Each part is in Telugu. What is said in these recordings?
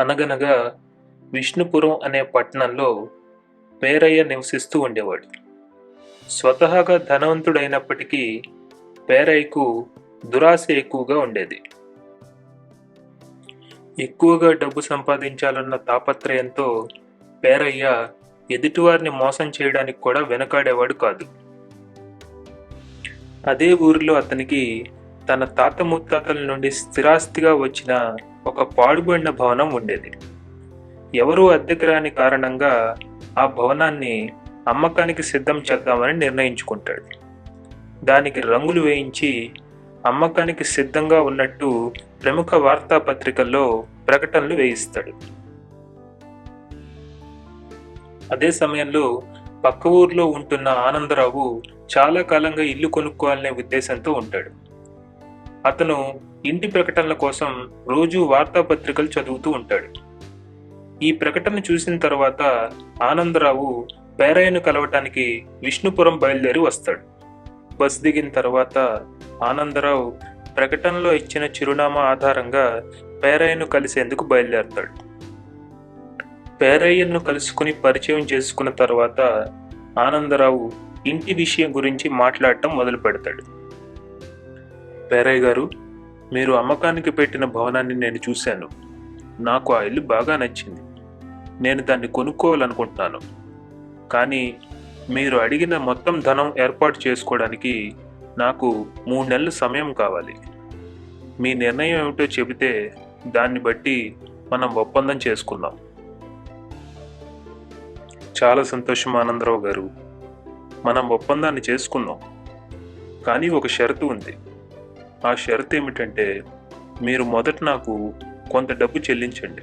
అనగనగా విష్ణుపురం అనే పట్టణంలో పేరయ్య నివసిస్తూ ఉండేవాడు. స్వతహాగా ధనవంతుడైనప్పటికీ పేరయ్యకు దురాశ ఎక్కువగా ఉండేది. ఎక్కువగా డబ్బు సంపాదించాలన్న తాపత్రయంతో పేరయ్య ఎదుటివారిని మోసం చేయడానికి కూడా వెనకాడేవాడు కాదు. అదే ఊరిలో అతనికి తన తాత ముత్తాతల నుండి స్థిరాస్తిగా వచ్చిన ఒక పాడుబడిన భవనం ఉండేది. ఎవరూ అద్దెకు రాని కారణంగా ఆ భవనాన్ని అమ్మకానికి సిద్ధం చేద్దామని నిర్ణయించుకుంటాడు. దానికి రంగులు వేయించి అమ్మకానికి సిద్ధంగా ఉన్నట్టు ప్రముఖ వార్తాపత్రికల్లో ప్రకటనలు వేయిస్తాడు. అదే సమయంలో పక్క ఊర్లో ఉంటున్న ఆనందరావు చాలా కాలంగా ఇల్లు కొనుక్కోవాలనే ఉద్దేశంతో ఉంటాడు. అతను ఇంటి ప్రకటనల కోసం రోజు వార్తాపత్రికలు చదువుతూ ఉంటాడు. ఈ ప్రకటన చూసిన తర్వాత ఆనందరావు పేరయ్యను కలవటానికి విష్ణుపురం బయలుదేరి వస్తాడు. బస్ దిగిన తర్వాత ఆనందరావు ప్రకటనలో ఇచ్చిన చిరునామా ఆధారంగా పేరయ్యను కలిసేందుకు బయలుదేరతాడు. పేరయ్యను కలుసుకుని పరిచయం చేసుకున్న తర్వాత ఆనందరావు ఇంటి విషయం గురించి మాట్లాడటం మొదలు పెడతాడు పేరయ్య గారు మీరు అమ్మకానికి పెట్టిన భవనాన్ని నేను చూశాను. నాకు ఆ ఇల్లు బాగా నచ్చింది. నేను దాన్ని కొనుక్కోవాలనుకుంటున్నాను. కానీ మీరు అడిగిన మొత్తం ధనం ఏర్పాటు చేసుకోవడానికి నాకు మూడు నెలల సమయం కావాలి. మీ నిర్ణయం ఏమిటో చెబితే దాన్ని బట్టి మనం ఒప్పందం చేసుకుందాం. చాలా సంతోషం ఆనందరావు గారు. మనం ఒప్పందాన్ని చేసుకున్నాం. కానీ ఒక షరతు ఉంది. ఆ షరతు ఏమిటంటే మీరు మొదట నాకు కొంత డబ్బు చెల్లించండి.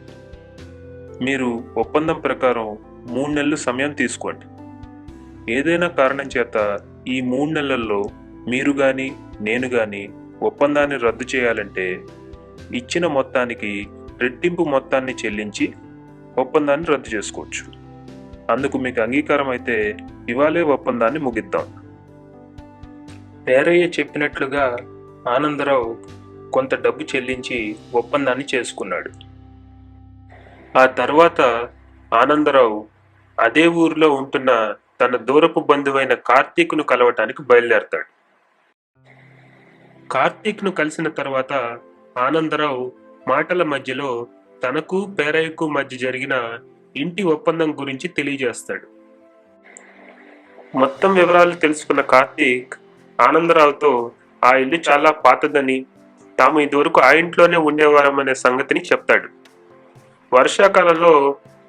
మీరు ఒప్పందం ప్రకారం మూడు నెలలు సమయం తీసుకోండి. ఏదైనా కారణం చేత ఈ మూడు నెలల్లో మీరు కానీ నేను కానీ ఒప్పందాన్ని రద్దు చేయాలంటే ఇచ్చిన మొత్తానికి రెట్టింపు మొత్తాన్ని చెల్లించి ఒప్పందాన్ని రద్దు చేసుకోవచ్చు. అందుకు మీకు అంగీకారం అయితే ఇవాళే ఒప్పందాన్ని ముగిద్దాం. పేరయ్య చెప్పినట్లుగా ఆనందరావు కొంత డబ్బు చెల్లించి ఒప్పందాన్ని చేసుకున్నాడు. ఆ తర్వాత ఆనందరావు అదే ఊరిలో ఉంటున్న తన దూరపు బంధువైన కార్తీక్ను కలవటానికి బయలుదేరతాడు. కార్తీక్ను కలిసిన తర్వాత ఆనందరావు మాటల మధ్యలో తనకు పేరయ్యకు మధ్య జరిగిన ఇంటి ఒప్పందం గురించి తెలియజేస్తాడు. మొత్తం వివరాలు తెలుసుకున్న కార్తీక్ ఆనందరావుతో ఆ ఇల్లు చాలా పాతదని తాము ఇదివరకు ఆ ఇంట్లోనే ఉండేవారమనే సంగతిని చెప్తాడు. వర్షాకాలంలో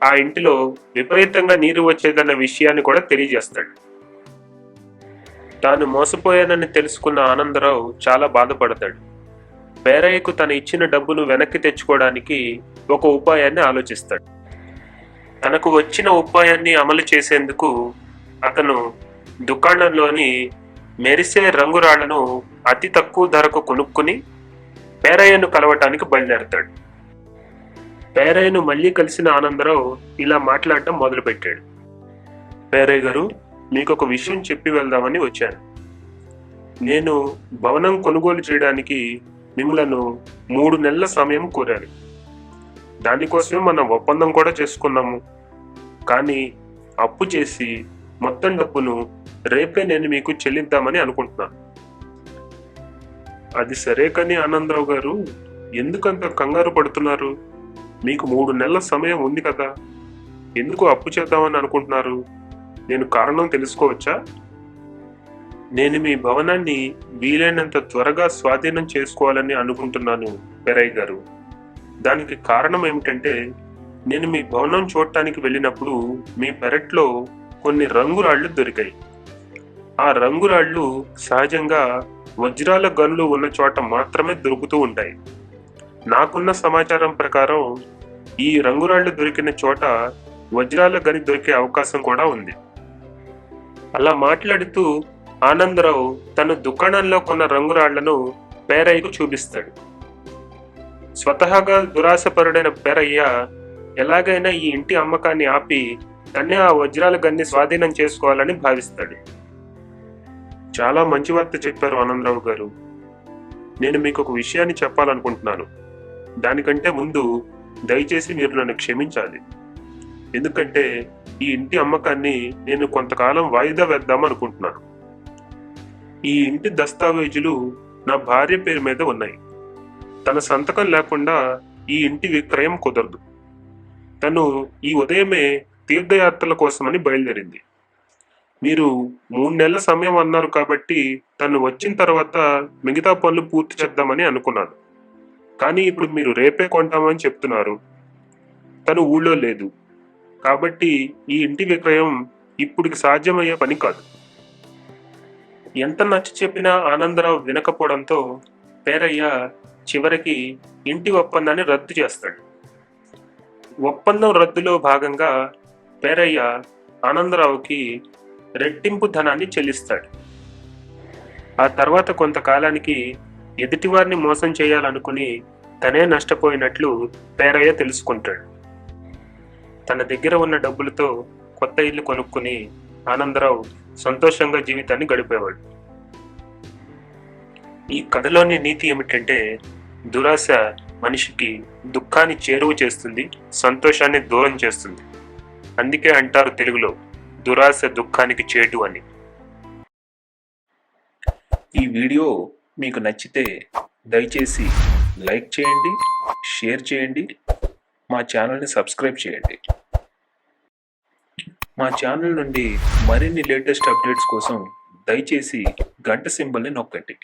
ఆ ఇంటిలో విపరీతంగా నీరు వచ్చేదన్న విషయాన్ని కూడా తెలియజేస్తాడు. తాను మోసపోయానని తెలుసుకున్న ఆనందరావు చాలా బాధపడతాడు. పేరయ్యకు తను ఇచ్చిన డబ్బును వెనక్కి తెచ్చుకోవడానికి ఒక ఉపాయాన్ని ఆలోచిస్తాడు. తనకు వచ్చిన ఉపాయాన్ని అమలు చేసేందుకు అతను దుకాణంలోని మెరిసే రంగురాళ్ళను అతి తక్కువ ధరకు కొనుక్కుని పేరయ్యను కలవటానికి బయలుదేరతాడు. పేరయ్యను మళ్ళీ కలిసిన ఆనందరావు ఇలా మాట్లాడటం మొదలుపెట్టాడు. పేరయ్య గారు మీకు ఒక విషయం చెప్పి వెళ్దామని వచ్చాను. నేను భవనం కొనుగోలు చేయడానికి మిమ్మలను మూడు నెలల సమయం కోరాను. దానికోసమే మనం ఒప్పందం కూడా చేసుకున్నాము. కానీ అప్పు చేసి మొత్తం డబ్బును రేపే నేను మీకు చెల్లిద్దామని అనుకుంటున్నాను. అది సరే కానీ ఆనందరావు గారు ఎందుకంత కంగారు పడుతున్నారు? మీకు మూడు నెలల సమయం ఉంది కదా. ఎందుకు అప్పు చేద్దామని అనుకుంటున్నారు? నేను కారణం తెలుసుకోవచ్చా? నేను మీ భవనాన్ని వీలైనంత త్వరగా స్వాధీనం చేసుకోవాలని అనుకుంటున్నాను పెరయ్ గారు. దానికి కారణం ఏమిటంటే నేను మీ భవనం చూడటానికి వెళ్ళినప్పుడు మీ పెరట్లో కొన్ని రంగురాళ్ళు దొరికాయి. ఆ రంగురాళ్ళు సహజంగా వజ్రాల గనులు ఉన్న చోట మాత్రమే దొరుకుతూ ఉంటాయి. నాకున్న సమాచారం ప్రకారం ఈ రంగురాళ్ళు దొరికిన చోట వజ్రాల గని దొరికే అవకాశం కూడా ఉంది. అలా మాట్లాడుతూ ఆనందరావు తన దుకాణంలో కొన్న రంగురాళ్ళను పేరయ్యకు చూపిస్తాడు. స్వతహాగా దురాశపరుడైన పేరయ్య ఎలాగైనా ఈ ఇంటి అమ్మకాన్ని ఆపి తన్నే ఆ వజ్రాల గన్ని స్వాధీనం చేసుకోవాలని భావిస్తాడు. చాలా మంచి వార్త చెప్పారు ఆనందరావు గారు. నేను మీకు ఒక విషయాన్ని చెప్పాలనుకుంటున్నాను. దానికంటే ముందు దయచేసి మీరు నన్ను క్షమించాలి. ఎందుకంటే ఈ ఇంటి అమ్మకాన్ని నేను కొంతకాలం వాయిదా వేద్దాం అనుకుంటున్నాను. ఈ ఇంటి దస్తావేజులు నా భార్య పేరు మీద ఉన్నాయి. తన సంతకం లేకుండా ఈ ఇంటి విక్రయం కుదరదు. తను ఈ ఉదయమే తీర్థయాత్రల కోసమని బయలుదేరింది. మీరు మూడు నెలల సమయం అన్నారు కాబట్టి తను వచ్చిన తర్వాత మిగతా పనులు పూర్తి చేద్దామని అనుకున్నాను కానీ ఇప్పుడు మీరు రేపే కొంటామని చెప్తున్నారు. తను ఊళ్ళో లేదు. కాబట్టి ఈ ఇంటి విక్రయం ఇప్పుడు సాధ్యమయ్యే పని కాదు. ఎంత నచ్చి చెప్పినా ఆనందరావు వినకపోవడంతో పేరయ్య చివరికి ఇంటి ఒప్పందాన్ని రద్దు చేస్తాడు. ఒప్పందం రద్దులో భాగంగా పేరయ్య ఆనందరావుకి రెట్టింపు ధనాన్ని చెల్లిస్తాడు. ఆ తర్వాత కొంతకాలానికి ఎదుటివారిని మోసం చేయాలనుకుని తనే నష్టపోయినట్లు పేరయ్య తెలుసుకుంటాడు. తన దగ్గర ఉన్న డబ్బులతో కొత్త ఇల్లు కొనుక్కుని ఆనందరావు సంతోషంగా జీవితాన్ని గడిపేవాడు. ఈ కథలోని నీతి ఏమిటంటే దురాశ మనిషికి దుఃఖాన్ని చేరువ చేస్తుంది సంతోషాన్ని దూరం చేస్తుంది. అందుకే అంటారు తెలుగులో దురాశ దుఃఖానికి చేటు అని. ఈ వీడియో మీకు నచ్చితే దయచేసి లైక్ చేయండి షేర్ చేయండి మా ఛానల్ని సబ్స్క్రైబ్ చేయండి. మా ఛానల్ నుండి మరిన్ని లేటెస్ట్ అప్డేట్స్ కోసం దయచేసి గంట సింబల్ని నొక్కండి.